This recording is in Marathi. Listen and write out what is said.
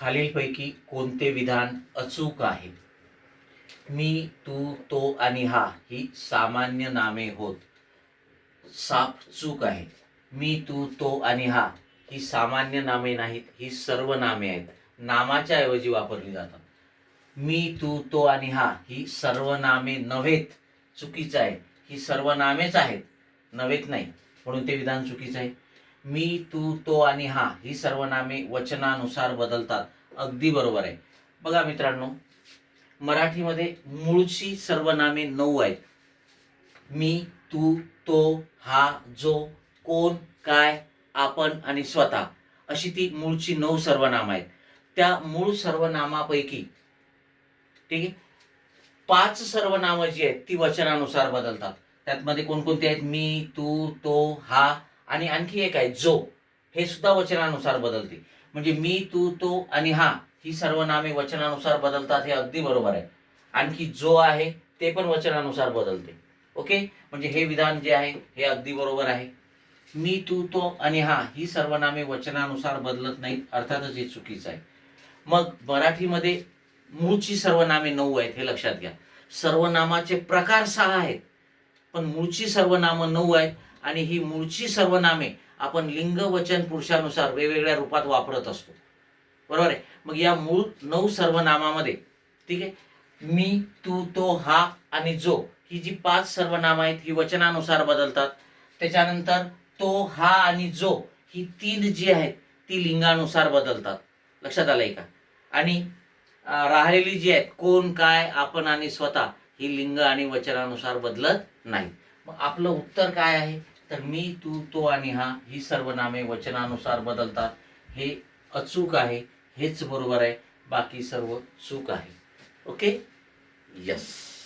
खालीलपैकी कोणते विधान अचूक आहे? मी तू तो आणि हा ही सामान्य नामे होत. साप चूक आहे. मी तू तो आणि हा ही सामान्य नामे नाहीत ही सर्व नामे आहेत. नामाच्या ऐवजी वापरली जातात. मी तू तो आणि हा ही सर्व नामे नव्हेत चुकीचं आहे ही सर्व नामेच आहेत. नव्हेत नाही. म्हणून ते विधान चुकीचं आहे. मी तू तो आणि हा ही सर्व नामे वचनानुसार बदलतात. अगदी बरोबर आहे. बघा मित्रांनो मराठीमध्ये मूळची सर्व नामे नऊ आहेत. मी तू तो हा जो कोण काय आपण आणि स्वतः अशी ती मूळची नऊ सर्वनाम आहेत. त्या मूळ सर्वनामापैकी ठीक आहे पाच सर्वनामं जी आहेत ती वचनानुसार बदलतात. त्यातमध्ये कोणकोणती आहेत? मी तू तो हा आणि आणखी एक आहे जो. हे सुद्धा वचनानुसार बदलते. म्हणजे मी तू तो आणि हा ही सर्व नामे वचनानुसार बदलतात हे अगदी बरोबर आहे. आणखी जो आहे ते पण वचनानुसार बदलते. ओके? म्हणजे हे विधान जे आहे हे अगदी बरोबर आहे. मी तू तो आणि हा ही सर्वनामे वचनानुसार बदलत नाहीत अर्थातच हे चुकीचं आहे. मग मराठीमध्ये मूळची सर्वनामे नऊ आहेत हे लक्षात घ्या. सर्वनामाचे प्रकार सहा आहेत. पण मूळची सर्वनामं नऊ आहे आणि ही मूळची सर्वनामे आपण लिंग वचन पुरुषानुसार वेगवेगळ्या रूपात वापरत असतो. बरोबर आहे? मग या मूळ नऊ सर्वनामामध्ये ठीक आहे? मी तू तो हा आणि जो ही जी पाच सर्वनामं आहेत ही वचनानुसार बदलतात. त्याच्यानंतर तो हा आणि जो ही तीन जी आहेत ती लिंगानुसार बदलतात. लक्षात आलंय का? आणि राहिलेली जी आहेत कोण काय आपण आणि स्वतः ही लिंग आणि वचनानुसार बदलत नाही. मग आपलं उत्तर काय आहे? तर मी तू तो आणि हा ही सर्व नामे वचनानुसार बदलतात. हे अचूक आहे हेच बरोबर आहे बाकी सर्व चूक आहे. ओके? यस.